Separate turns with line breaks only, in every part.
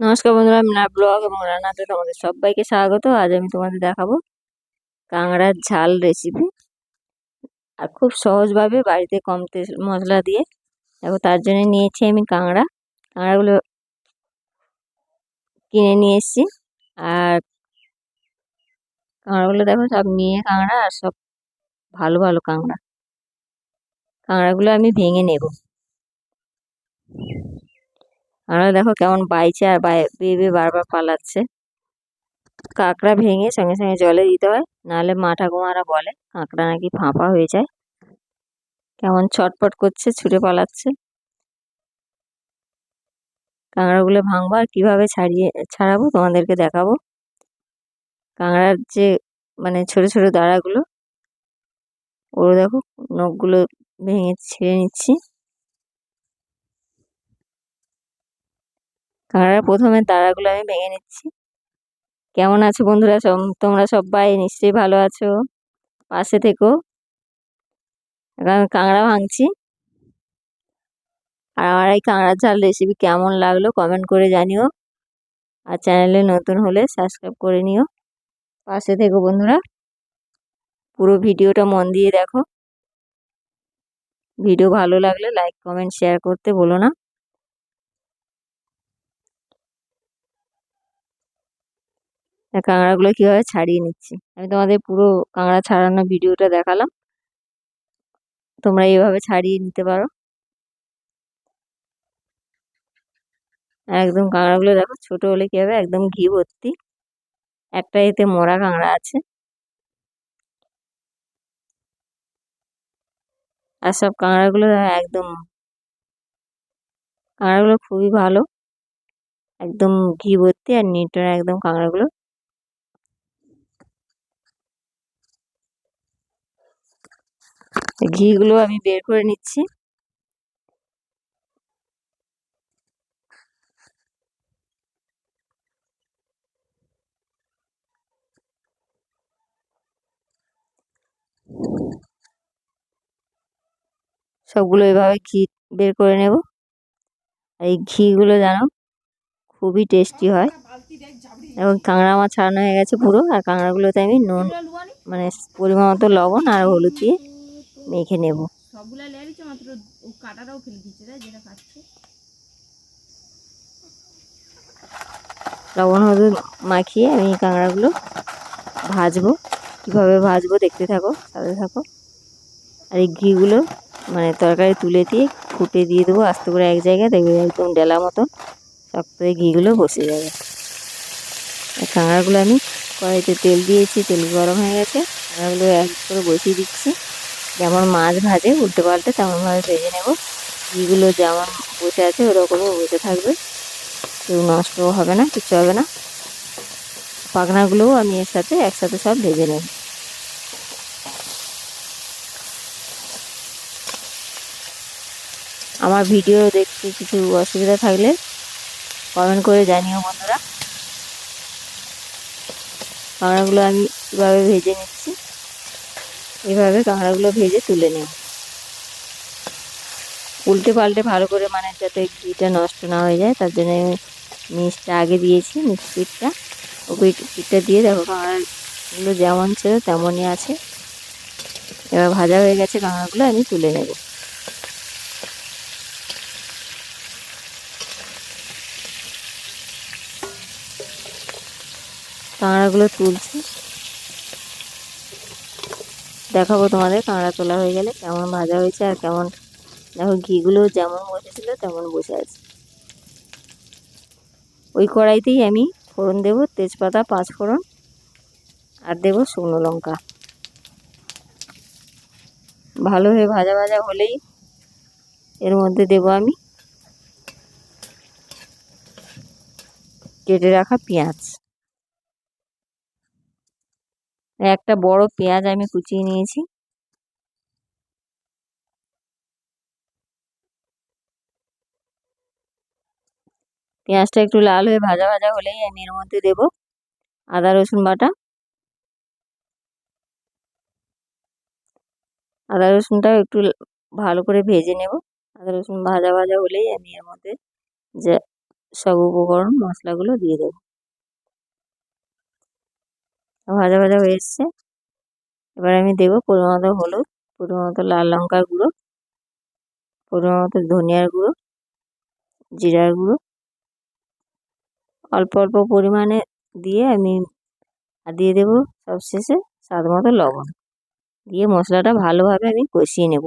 নমস্কার বন্ধুরা, আমি নাট ব্লগ এবং রান্নাতে তোমাদের সবাইকে স্বাগত। আজ আমি তোমাদের দেখাবো কাঁকড়ার ঝাল রেসিপি আর খুব সহজভাবে বাড়িতে কম তেল মশলা দিয়ে। দেখো, তার জন্য নিয়েছি আমি কাঁকড়া। কাঁকড়াগুলো কিনে নিয়ে এসেছি। আর কাঁকড়াগুলো দেখো, সব নিয়ে কাঁকড়া আর সব ভালো ভালো কাঁকড়া। কাঁকড়াগুলো আমি ভেঙে নেব। কাঁকড়া দেখো কেমন বাইছে আর বেয়ে বারবার পালাচ্ছে। কাঁকড়া ভেঙে সঙ্গে সঙ্গে জলে দিতে হয়, নাহলে মা ঠাকুমারা বলে, কাঁকড়া নাকি ফাঁপা হয়ে যায়। কেমন ছটপট করছে ছুটে পালাচ্ছে। কাঁকড়াগুলো ভাঙবো আর কীভাবে ছাড়িয়ে, ছাড়াবো তোমাদেরকে দেখাবো। কাঁকড়ার যে মানে ছোট ছোট দাঁড়াগুলো ওগুলো দেখো নখগুলো ভেঙে ছিঁড়ে নিচ্ছি। কাঁকড়ার প্রথমে দাঁড়াগুলো আমি ভেঙে নিচ্ছি। কেমন আছো বন্ধুরা? সব, তোমরা সবাই নিশ্চয়ই ভালো আছো। পাশে থেকো। আমি কাঁকড়া ভাঙছি। আর আমার এই কাঁকড়ার ঝাল রেসিপি কেমন লাগল কমেন্ট করে জানিও। আর চ্যানেলে নতুন হলে সাবস্ক্রাইব করে নিও। পাশে থেকো বন্ধুরা। পুরো ভিডিওটা মন দিয়ে দেখো। ভিডিও ভালো লাগলে লাইক কমেন্ট শেয়ার করতে বলো না। কাঁকড়াগুলো কীভাবে ছাড়িয়ে নিচ্ছি? আমি তোমাদের পুরো কাঁকড়া ছাড়ানো ভিডিওটা দেখালাম। তোমরা এইভাবে ছাড়িয়ে নিতে পারো। একদম কাঁকড়াগুলো দেখো, ছোট হলে কী হবে? একদম ঘি ভর্তি। একটা এতে মরা কাঁকড়া আছে। আর সব কাঁকড়াগুলো একদম কাঁকড়াগুলো খুবই ভালো। একদম ঘি ভর্তি আর নিটন একদম কাঁকড়াগুলো। ঘিগুলো আমি বের করে নিচ্ছি। সবগুলো এভাবে ঘি বের করে নেব। এই ঘিগুলো যেন খুবই টেস্টি হয়। এবং কাঁকড়া আমার ছাড়ানো হয়ে গেছে পুরো। আর কাঁকড়াগুলোতে আমি নুন মানে পরিমাণ মতো লবণ আর হলুদ দিয়ে মেখে নেব। লবণ হলুদ মাখিয়ে আমি কাঁকড়াগুলো ভাজবো। কীভাবে ভাজবো দেখতে থাকো সাথে থাকো। আর এই ঘিগুলো মানে তরকারি তুলে দিয়ে ফুটে দিয়ে দেবো আস্তে করে এক জায়গায় দেখবে একদম ডেলা মতো শক্ত এই ঘিগুলো বসে যাবে। আর কাঁকড়াগুলো আমি কড়াইতে তেল দিয়েছি তেল গরম হয়ে গেছে কাঁকড়াগুলো এক করে বসিয়ে দিচ্ছি। যেমন মাছ ভাজে, উল্টে পাল্টে তেমনভাবে ভেজে নেব। ঘিগুলো যেমন বসে আছে ওরকমই বসে থাকবে। কেউ নষ্টও হবে না কিছু হবে না। পাখনাগুলোও আমি এর সাথে একসাথে সব ভেজে নেব। আমার ভিডিও দেখতে কিছু অসুবিধা থাকলে কমেন্ট করে জানিও বন্ধুরা। পাখনাগুলো আমি কীভাবে ভেজে নিচ্ছি। এভাবে কাঁকড়াগুলো ভেজে তুলে নিই উল্টে পাল্টে ভালো করে মানে যাতে ঘিটা নষ্ট না হয়ে যায়, তার জন্য মিক্সটা আগে দিয়েছি মিক্স পিঠটা। ও পিঠটা দিয়ে দেখো কাঁকড়াগুলো যেমন ছিল তেমনই আছে। এবার ভাজা হয়ে গেছে কাঁকড়াগুলো আমি তুলে নেব। কাঁকড়াগুলো তুলছি। দেখাবো তোমাদের কাঁকড়া তোলা হয়ে গেলে কেমন ভাজা হয়েছে আর কেমন। দেখো ঘিগুলো যেমন বসেছিল তেমন বসে আছে। ওই কড়াইতেই আমি ফোড়ন দেবো, তেজপাতা পাঁচ ফোড়ন আর দেবো শুকনো লঙ্কা। ভালো হয়ে ভাজা ভাজা হলেই এর মধ্যে দেবো আমি কেটে রাখা পেঁয়াজ। একটা বড় পেঁয়াজ আমি কুচিয়ে নিয়েছি। পেঁয়াজটা একটু লাল হয়ে ভাজা ভাজা হলেই আমি এর মধ্যে দেব আদা, রসুন বাটা। আদা, রসুনটাও একটু ভালো করে ভেজে নেব। আদা, রসুন ভাজা ভাজা হলেই আমি এর মধ্যে যে সব উপকরণ, মশলাগুলো দিয়ে দেবো। ভাজা ভাজা হয়ে এসছে। এবার আমি দেবো পরিমাণ মতো হলুদ, পরিমাণ মতো লাল লঙ্কার গুঁড়ো, পরিমাণ মতো ধনিয়ার গুঁড়ো, জিরার গুঁড়ো। অল্প অল্প পরিমাণে দিয়ে আমি দিয়ে দেবো সবশেষে স্বাদ মতো লবণ। দিয়ে মশলাটা ভালোভাবে আমি কষিয়ে নেব।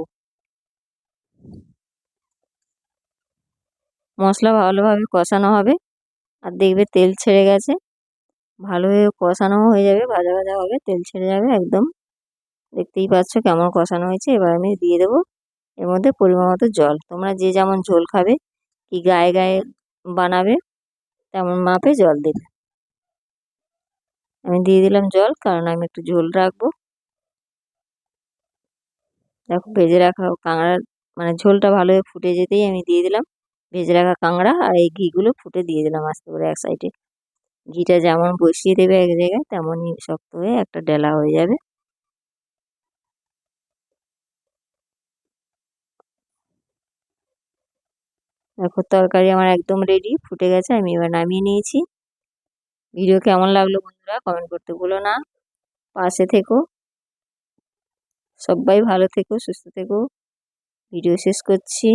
মশলা ভালোভাবে কষানো হবে। আর দেখবে তেল ছেড়ে গেছে। ভালোভাবে কষানোও হয়ে যাবে, ভাজা ভাজা হবে, তেল ছেড়ে যাবে একদম। দেখতেই পাচ্ছ কেমন কষানো হয়েছে। এবার আমি দিয়ে দেবো এর মধ্যে পরিমাণ মতো জল। তোমরা যে যেমন ঝোল খাবে, কি গায়ে গায়ে বানাবে, তেমন মাপে জল দেবে। আমি দিয়ে দিলাম জল, কারণ আমি একটু ঝোল রাখব। দেখো ভেজে রাখা কাঁকড়ার মানে ঝোলটা ভালোভাবে ফুটে যেতেই আমি দিয়ে দিলাম। ভেজে রাখা কাঁকড়া আর এই ঘিগুলো ফুটে দিয়ে দিলাম আস্তে করে এক সাইডে ঘিটা যেমন বসিয়ে দেবে এক জায়গায়, তেমনই শক্ত হয়ে একটা ডেলা হয়ে যাবে। দেখো তরকারি আমার একদম রেডি ফুটে গেছে, আমি এবার নামিয়ে নিয়েছি। ভিডিও কেমন লাগল বন্ধুরা কমেন্ট করতে ভুলো না। পাশে থেকো। সবাই ভালো থেকো, সুস্থ থেকো। ভিডিও শেষ করছি।